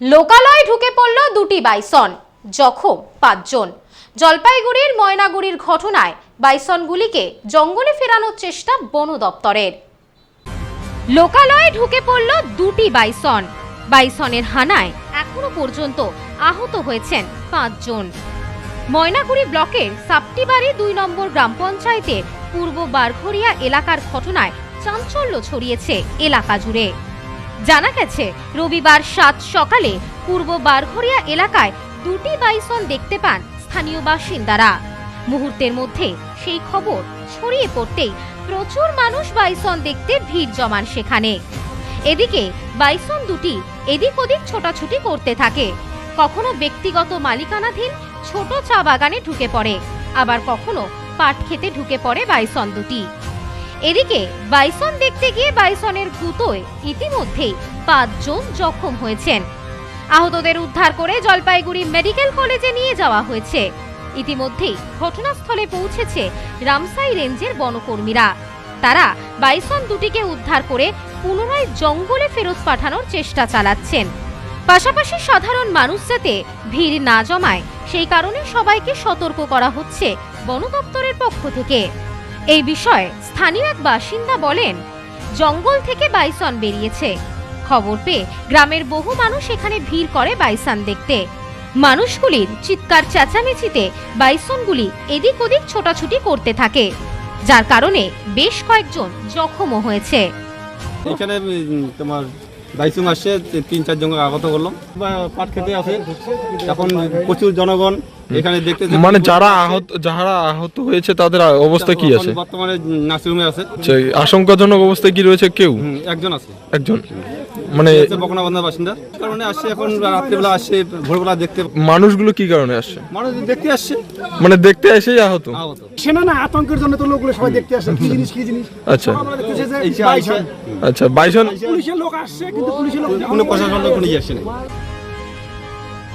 লোকালয়ে ঢুকে পড়ল দুটি বাইসন, জখম পাঁচজন। জলপাইগুড়ির ময়নাগুড়ির ঘটনায় বাইসনগুলিকে জঙ্গলে ফেরানোর চেষ্টা বন দপ্তরের। লোকালয়ে ঢুকে পড়ল দুটি বাইসন, বাইসনের হানায় এখনও পর্যন্ত আহত হয়েছেন পাঁচজন। ময়নাগুড়ি ব্লকের সাপটিবাড়ি দুই নম্বর গ্রাম পঞ্চায়েতের পূর্ব বারঘরিয়া এলাকার ঘটনায় চাঞ্চল্য ছড়িয়েছে এলাকা জুড়ে। জানা গেছে, রবিবার সাত সকালে পূর্ব বারঘরিয়া এলাকায় দুটি বাইসন দেখতে পান স্থানীয় বাসিন্দারা। মুহূর্তের মধ্যে সেই খবর ছড়িয়ে পড়তেই প্রচুর মানুষ বাইসন দেখতে ভিড় জমান সেখানে। এদিকে বাইসন দুটি এদিক ওদিক ছোটাছুটি করতে থাকে। কখনো ব্যক্তিগত মালিকানাধীন ছোট চা বাগানে ঢুকে পড়ে, আবার কখনো পাট খেতে ঢুকে পড়ে বাইসন দুটি। এদিকে বাইসন দেখতে গিয়ে বাইসনের গুঁতোয় ইতিমধ্যেই পাঁচজন জখম হয়েছেন। আহতদের উদ্ধার করে জলপাইগুড়ি মেডিকেল কলেজে নিয়ে যাওয়া হয়েছে। ইতিমধ্যেই ঘটনাস্থলে পৌঁছেছে রামসাই রেঞ্জের বনকর্মীরা। তারা বাইসন দুটিকে উদ্ধার করে পুনরায় জঙ্গলে ফেরত পাঠানোর চেষ্টা চালাচ্ছেন। পাশাপাশি সাধারণ মানুষ যাতে ভিড় না জমায়, সেই কারণে সবাইকে সতর্ক করা হচ্ছে বন দপ্তরের পক্ষ থেকে। এই বিষয়ে স্থানীয় এক বাসিন্দা বলেন, জঙ্গল থেকে বাইসন বেরিয়েছে। খবর পেয়ে গ্রামের বহু মানুষ এখানে ভিড় করে বাইসন দেখতে। মানুষগুলির চিৎকার চেঁচামেচিতে বাইসনগুলি এদিক ওদিক ছোটাছুটি করতে থাকে, যার কারণে বেশ কয়েকজন জখমও হয়েছে। এখানে তোমার বাইসুম আসছে, তিন চার জন আগত করলাম। পাট খেতে আসে। এখন প্রচুর জনগণ এখানে দেখতে মানে যারা আহত যারা আহত হয়েছে তাদের অবস্থা কি আছে? বর্তমানে নার্সিংহোমে আছে। আচ্ছা, আশঙ্কাজনক অবস্থায় কি রয়েছে কেউ? একজন আছে। একজন। মানে হচ্ছে বাসিন্দা। কারণে আসছে এখন রাত্রিবেলা আসছে ভোরবেলা দেখতে মানুষগুলো কি কারণে আসছে? মানুষ দেখতে আসছে। মানে দেখতে এসেই আহত? সেনা না আতঙ্কের জন্য তো লোকগুলো সবাই দেখতে আসে। কি জিনিস কি জিনিস? আচ্ছা। আচ্ছা বাইসন পুলিশের লোক আসছে কিন্তু পুলিশের লোক কোনো প্রশাসন লোক কোনো আসছে না